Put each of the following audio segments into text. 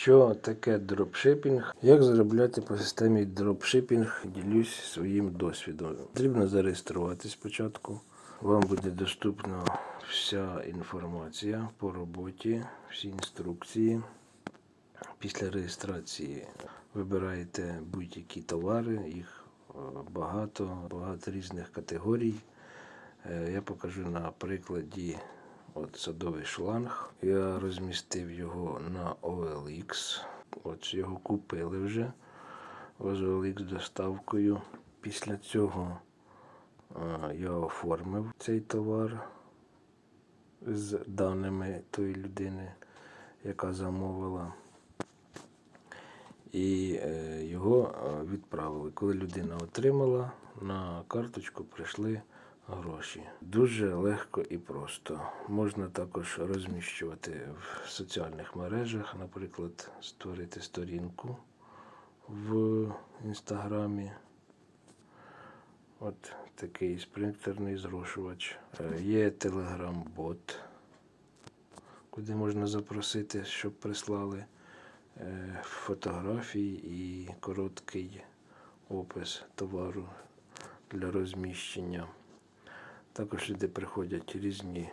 Що таке дропшипінг? Як заробляти по системі дропшипінг? Ділюсь своїм досвідом. Потрібно зареєструватись спочатку. Вам буде доступна вся інформація по роботі, всі інструкції. Після реєстрації вибираєте будь-які товари, їх е, багато, багато різних категорій. Е, Я покажу на прикладі от садовий шланг. Я розмістив його на OLX. От його купили вже з OLX доставкою. Після цього я оформив цей товар з даними тої людини, яка замовила. І е, його відправили. Коли людина отримала, на карточку прийшли гроші. Дуже легко і просто. Можна також розміщувати в соціальних мережах, наприклад, створити сторінку в інстаграмі. От такий спринтерний зрошувач. Е, Є телеграм-бот, куди можна запросити, щоб прислали е, фотографії і короткий опис товару для розміщення. Також сюди приходять різні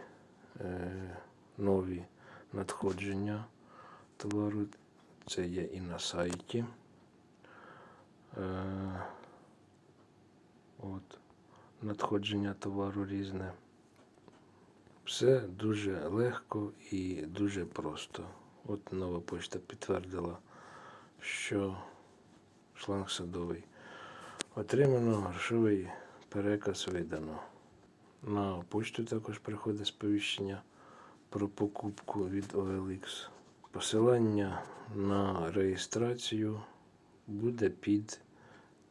е, нові надходження товару. Це є і на сайті. Е, от, надходження товару різне. Все дуже легко і дуже просто. От нова почта підтвердила, що шланг садовий. Отримано грошовий переказ видано. На почту також приходить сповіщення про покупку від OLX. Посилання на реєстрацію буде під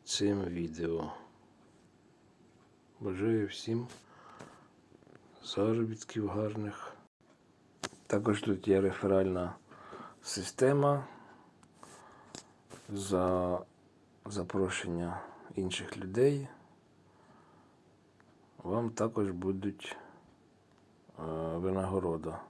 цим відео. Бажаю всім заробітків гарних. Також тут є реферальна система за запрошення інших людей. Вам також будуть е, винагорода.